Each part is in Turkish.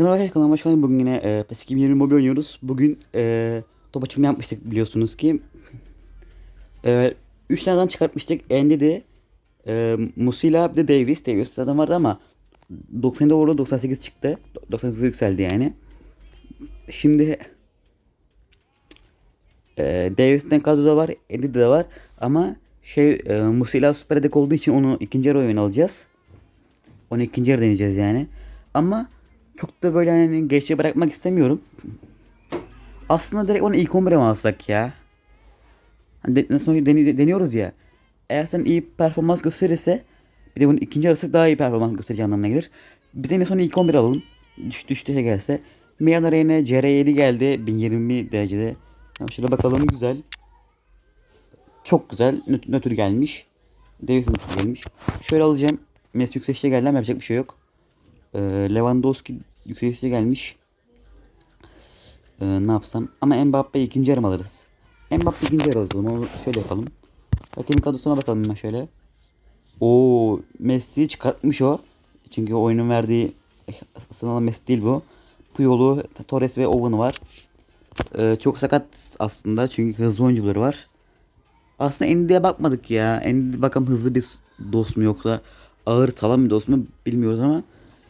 Merhaba arkadaşlar hoş geldiniz. Bugün yine e, PES 2020 mobil oynuyoruz. Bugün e, top açımı yapmıştık biliyorsunuz ki. E, 3 tane adam çıkartmıştık. Andy de e, Musila bir de Davis. Davis zaten vardı ama 90'da vurdu 98 çıktı. 98 yükseldi yani. Şimdi e, Davis'ten kadroda var. Andy'de de var. Ama şey e, Musila süper edek olduğu için onu ikinci yarı oyun alacağız. Onu ikinci yarı deneyeceğiz yani. Ama çok da böyle hani geçe bırakmak istemiyorum. Aslında direkt onu ilk 11'e mi alsak ya? Hani de, nasıl deni- deniyoruz ya. Eğer sen iyi performans gösterirse bir de bunun ikinci arası daha iyi performans göstereceği anlamına gelir. Biz en son ilk 11 alalım. Düş düştü şey gelse. Miyanara yine CR7 geldi 1020 derecede. Tamam şöyle bakalım güzel. Çok güzel. Nöt nötr gelmiş. Nötr gelmiş. Şöyle alacağım. Messi yükselişe geldi ama yapacak bir şey yok. Ee, Lewandowski yükselişe gelmiş. Ee, ne yapsam? Ama Mbappe ikinci yarım alırız. Mbappe ikinci yarım alırız. o. Onu şöyle yapalım. Hakemin kadrosuna bakalım hemen şöyle. Oo Messi çıkartmış o. Çünkü oyunun verdiği sınavda Messi değil bu. Puyol'u, Torres ve Owen var. Ee, çok sakat aslında çünkü hızlı oyuncuları var. Aslında Endi'ye bakmadık ya. Endi bakalım hızlı bir dost mu yoksa ağır talan bir dost mu bilmiyoruz ama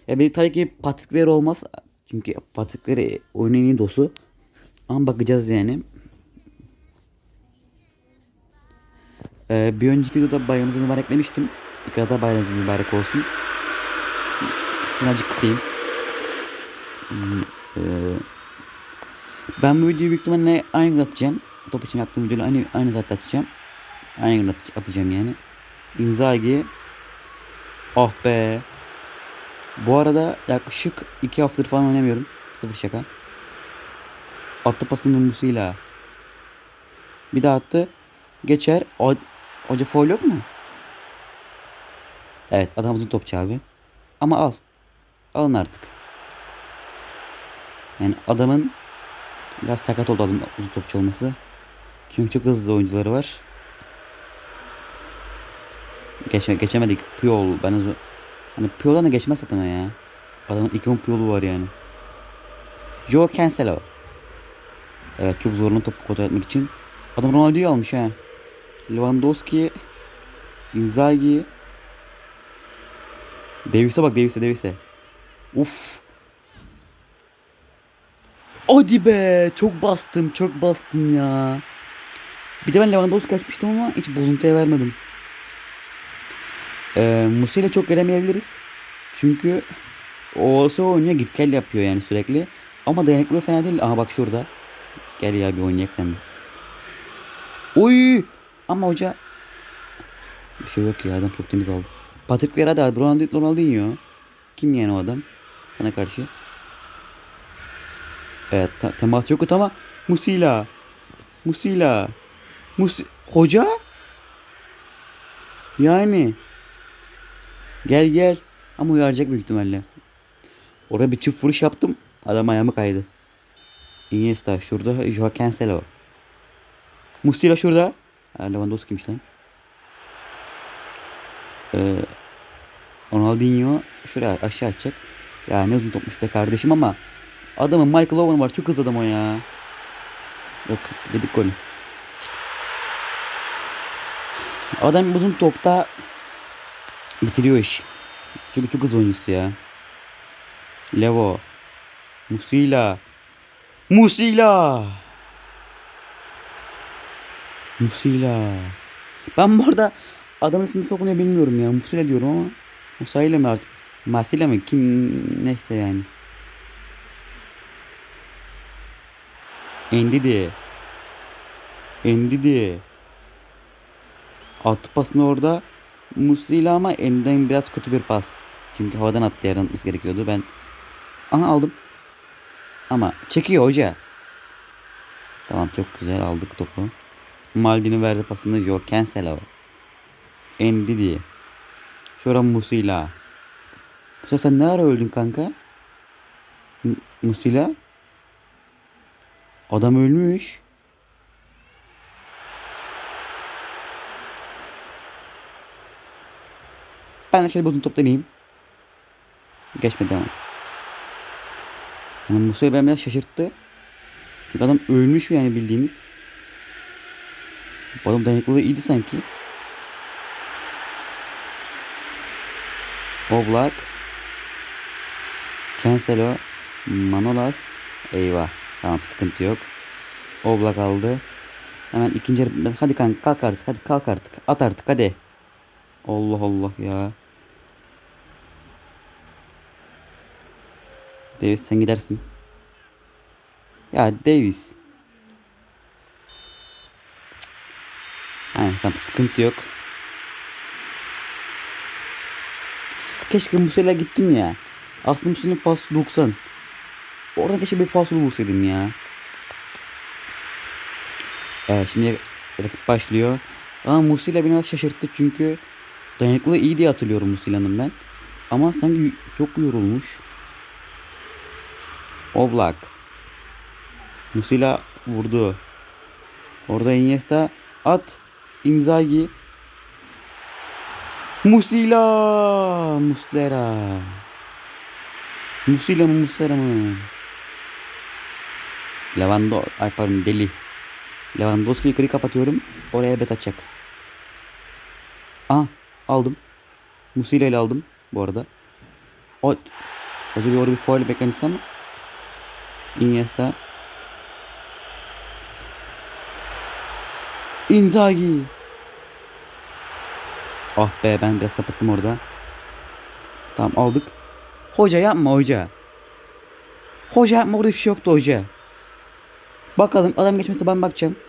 ya bir tabii ki Patrick Vieira olmaz. Çünkü Patrick Vieira oyunun en iyi dostu. Ama bakacağız yani. Ee, bir önceki videoda bayramınızı mübarek demiştim. Bir kere daha bayramınız mübarek olsun. Sizin acı kısayım. Hmm, ee, ben bu videoyu büyük ihtimalle aynı gün atacağım. Top için yaptığım videoyu aynı, aynı zaten atacağım. Aynı gün at- atacağım yani. Inzaghi. Ah be. Bu arada yaklaşık 2 haftadır falan oynamıyorum. Sıfır şaka. Attı pasını Musila. Bir daha attı. Geçer. O, hoca foul yok mu? Evet adamımızın topçu abi. Ama al. Alın artık. Yani adamın biraz takat oldu adam uzun topçu olması. Çünkü çok hızlı oyuncuları var. Geçe, geçemedik. Puyol. Ben Hani Puyol'dan da geçmez zaten o ya. Adamın iki Puyol'u var yani. Joe Cancelo. Evet çok zorlu topu kontrol etmek için. Adam Ronaldo'yu almış ha. Lewandowski. Inzaghi. Davis'e bak Davis'e Davis'e. Uf. Hadi be çok bastım çok bastım ya. Bir de ben Lewandowski açmıştım ama hiç bozuntuya vermedim. Ee, Musi'yle çok göremeyebiliriz. Çünkü o olsa oynuyor git gel yapıyor yani sürekli. Ama dayanıklığı fena değil. Aha bak şurada. Gel ya bir oynayak sen de. Oy! Ama hoca bir şey yok ya adam çok temiz aldı. Patrick Vieira da Ronaldo, Ronaldinho. Kim yani o adam? Sana karşı. Evet te- temas yok ama Musila. Musila. Musi Hoca? Yani. Gel gel. Ama uyaracak büyük ihtimalle. Oraya bir çift vuruş yaptım. Adam ayağımı kaydı. Iniesta şurada. Joao Cancelo. Mustila şurada. Lewandowski'miş lan. Ee, Ronaldinho şuraya aşağı atacak. Ya ne uzun topmuş be kardeşim ama adamın Michael Owen var. Çok hızlı adam o ya. Yok dedik golü. Adam uzun topta bitiriyor iş. Çünkü çok hızlı oyuncusu ya. Levo. Musila. Musila. Musila. Ben bu arada adamın ismini nasıl okunuyor bilmiyorum ya. Musila diyorum ama. Musayla mı artık? Masila mı? Kim neyse yani. Endidi. Endidi. Attı pasını orada. Musila ama elinden biraz kötü bir pas. Çünkü havadan attı yerden atması gerekiyordu. Ben aha aldım. Ama çekiyor hoca. Tamam çok güzel aldık topu. Maldini verdi pasını Joe Cancelo. Endidi. Şura Musila. Musila sen ne ara öldün kanka? M- Musila? Adam ölmüş. Ben de şöyle bir uzun top deneyeyim. Geçmedi ama. Yani Musa'yı ben biraz şaşırttı. Çünkü adam ölmüş yani bildiğiniz. Bu adam dayanıklılığı iyiydi sanki. Oblak. Cancelo. Manolas. Eyvah. Tamam sıkıntı yok. Oblak aldı. Hemen ikinci Hadi kanka kalk artık. Hadi kalk artık. At artık hadi. Allah Allah ya. Davis sen gidersin. Ya Davis. Aynen tamam sıkıntı yok. Keşke Musa'yla gittim ya. Aslında Musa'nın faslı 90. Orada keşke bir faslı vursaydım ya. Evet şimdi rakip başlıyor. Ama Musila beni biraz şaşırttı çünkü dayanıklılığı iyi diye hatırlıyorum Musila'nın ben. Ama sanki çok yorulmuş. Oblak. Musila vurdu. Orada Iniesta at. Inzaghi. Musila. Muslera. Musila mı Muslera mı? Lewando. Ay pardon deli. Lewandowski yukarı kapatıyorum. Oraya bet açacak. Aa aldım. Musila ile aldım bu arada. O bir orada bir foul beklentisi ama Iniesta Inzaghi Ah be ben biraz sapıttım orada. Tamam aldık. Hoca yapma hoca. Hoca yapma orada bir şey yoktu hoca. Bakalım adam geçmesi ben bakacağım. Cık.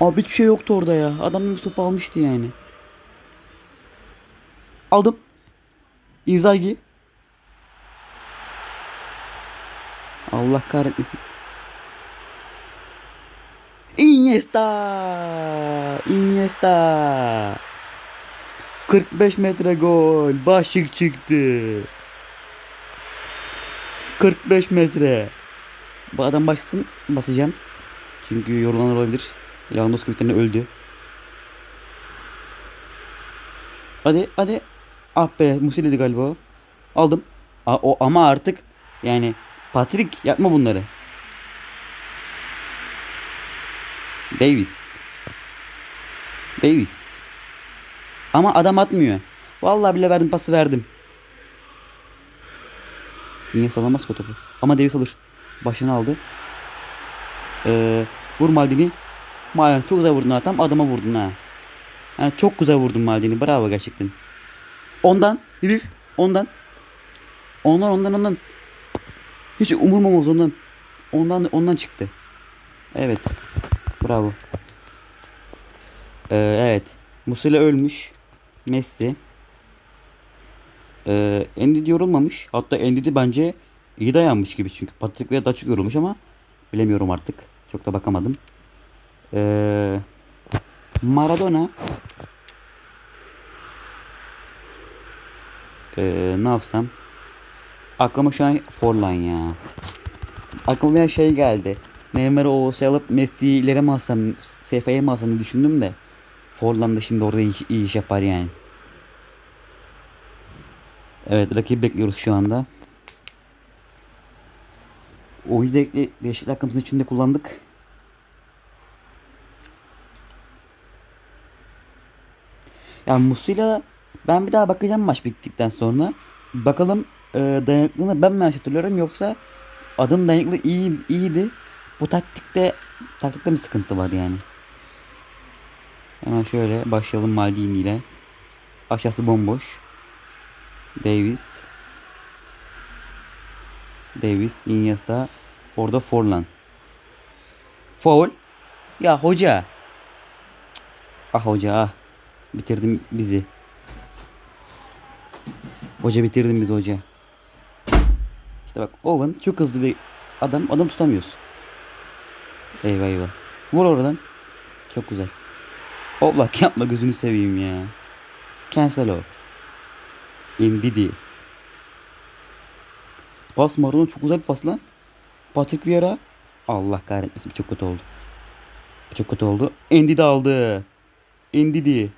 Abi hiçbir şey yoktu orada ya. Adam topu almıştı yani. Aldım. Inzaghi. Allah kahretmesin. Iniesta! Iniesta! 45 metre gol. Başlık çıktı. 45 metre. Bu adam başlasın basacağım. Çünkü yorulan olabilir. Lewandowski bir öldü. Hadi hadi. Ah be Musile'di galiba. Aldım. A, o, ama artık yani Patrick yapma bunları. Davis. Davis. Ama adam atmıyor. Vallahi bile verdim pası verdim. Niye salamaz ki topu? Ama Davis alır. Başını aldı. Ee, vur Maldini. Maldini çok güzel vurdun ha. Tam adama vurdun ha. Yani çok güzel vurdun Maldini. Bravo gerçekten. Ondan. Herif. Ondan. Ondan ondan ondan. Hiç umurmamaz ondan. Ondan ondan çıktı. Evet. Bravo. Ee, evet. Musila ölmüş. Messi. Ee, Endidi yorulmamış. Hatta Endidi bence iyi dayanmış gibi çünkü Patrick Vieira daha çok yorulmuş ama bilemiyorum artık. Çok da bakamadım. Ee, Maradona ee, ne yapsam? Aklıma şu an Forlan ya. Aklıma bir şey geldi. Neymar'ı o alıp Messi'yi ileri mi alsam, SF'ye mi alsam düşündüm de. Forlan da şimdi orada iyi, iyi iş yapar yani. Evet rakip bekliyoruz şu anda. Oyuncu değişikliği değişiklik hakkımızın içinde kullandık. Yani Musila ben bir daha bakacağım maç bittikten sonra. Bakalım e, dayanıklılığını ben mi hatırlıyorum yoksa adım dayanıklı iyi iyiydi. Bu taktikte taktikte mi sıkıntı var yani? Hemen şöyle başlayalım Maldini ile. Aşağısı bomboş. Davis. Davis, Iniesta. Orada Forlan. Foul. Ya hoca. Ah hoca ah. Bitirdin bizi. Hoca bitirdin bizi hoca. İşte bak Owen çok hızlı bir adam. Adam tutamıyoruz. Eyvah eyvah. Vur oradan. Çok güzel. Oblak yapma gözünü seveyim ya. Cancelo. Indidi. Pas Maradona çok güzel bir pas lan. Patrick Vieira. Allah kahretmesin çok kötü oldu. Çok kötü oldu. Endidi aldı. Endidi.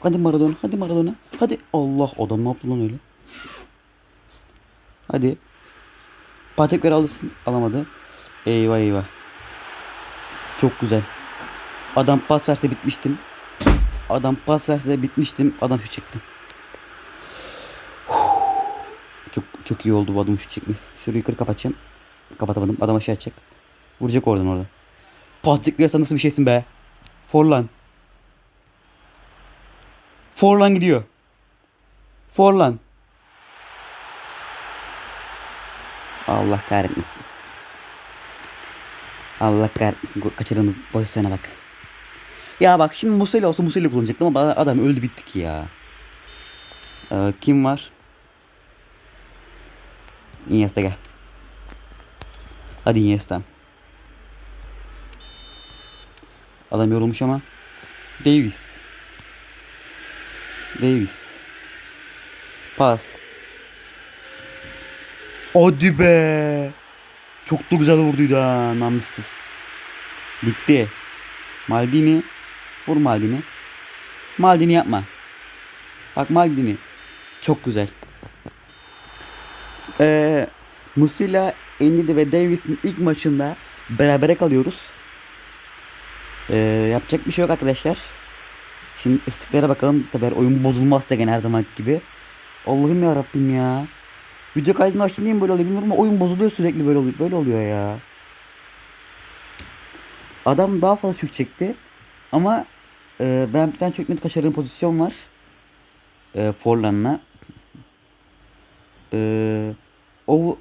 Hadi Maradona, hadi Maradona. Hadi Allah adam ne yaptı lan öyle? Hadi. Patekler alırsın. Alamadı. Eyvah eyvah. Çok güzel. Adam pas verse bitmiştim. Adam pas verse bitmiştim. Adam şu çekti. Çok çok iyi oldu bu adam şu çekmiş. Şöyle yukarı kapatacağım. Kapatamadım. Adam aşağı atacak. Vuracak oradan orada. Patrick Vieira nasıl bir şeysin be? Forlan. Forlan gidiyor. Forlan. Allah kahretmesin. Allah kahretmesin. Kaçırdığımız pozisyona bak. Ya bak şimdi Musa'yla olsa Musa'yla kullanacaktım ama adam öldü bitti ki ya. Ee, kim var? Iniesta gel. Hadi Iniesta. Adam yorulmuş ama. Davis. Davis. Pas. Hadi be. Çok da güzel vurduydu ha namussuz. Dikti. Maldini. Vur Maldini. Maldini yapma. Bak Maldini. Çok güzel. Ee, Musila, Endidi ve Davis'in ilk maçında berabere kalıyoruz. Ee, yapacak bir şey yok arkadaşlar. Şimdi istiklere bakalım. Tabi oyun bozulmaz da gene her zaman gibi. Allah'ım ya Rabbim ya. Video kaydını açtım diye mi böyle oluyor bilmiyorum ama oyun bozuluyor sürekli böyle oluyor. Böyle oluyor ya. Adam daha fazla şut çekti. Ama e, ben bir tane çok net kaçırdığım pozisyon var. E, Forlan'la. E, o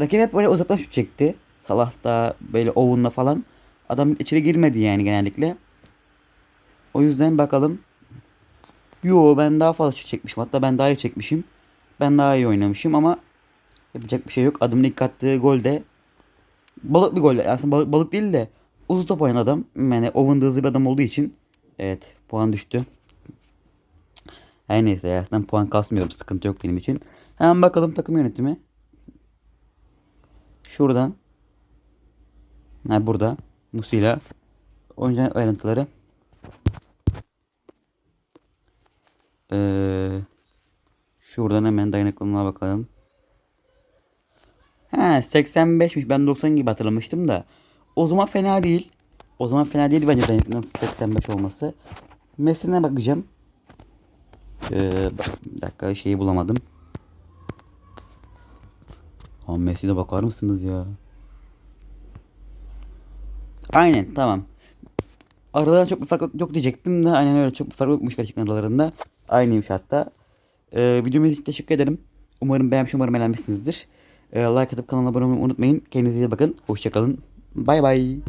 rakip hep böyle uzaktan şut çekti. Salah da böyle Owen'la falan. Adam içeri girmedi yani genellikle. O yüzden bakalım. Yo ben daha fazla çekmişim. Hatta ben daha iyi çekmişim. Ben daha iyi oynamışım ama yapacak bir şey yok. Adımın ilk attığı gol de balık bir gol. Aslında balık, balık değil de uzun top oynayan adam. Yani Owen'da hızlı bir adam olduğu için evet puan düştü. Her neyse aslında puan kasmıyorum. Sıkıntı yok benim için. Hemen bakalım takım yönetimi. Şuradan. Ha burada. Musila. Oyuncu ayrıntıları. Ee, şuradan hemen dayanıklılığına bakalım. He 85'miş. Ben 90 gibi hatırlamıştım da. O zaman fena değil. O zaman fena değil bence dayanıklılığın 85 olması. Messi'ne bakacağım. Ee, bir dakika şeyi bulamadım. Ha Messi'ne bakar mısınız ya? Aynen tamam. Aralarında çok bir fark yok diyecektim de aynen öyle çok bir fark yokmuş gerçekten aralarında. Aynıymış hatta. Ee, videomu için teşekkür ederim. Umarım beğenmiş, umarım eğlenmişsinizdir. Ee, like atıp kanala abone olmayı unutmayın. Kendinize iyi bakın. Hoşçakalın. Bay bay.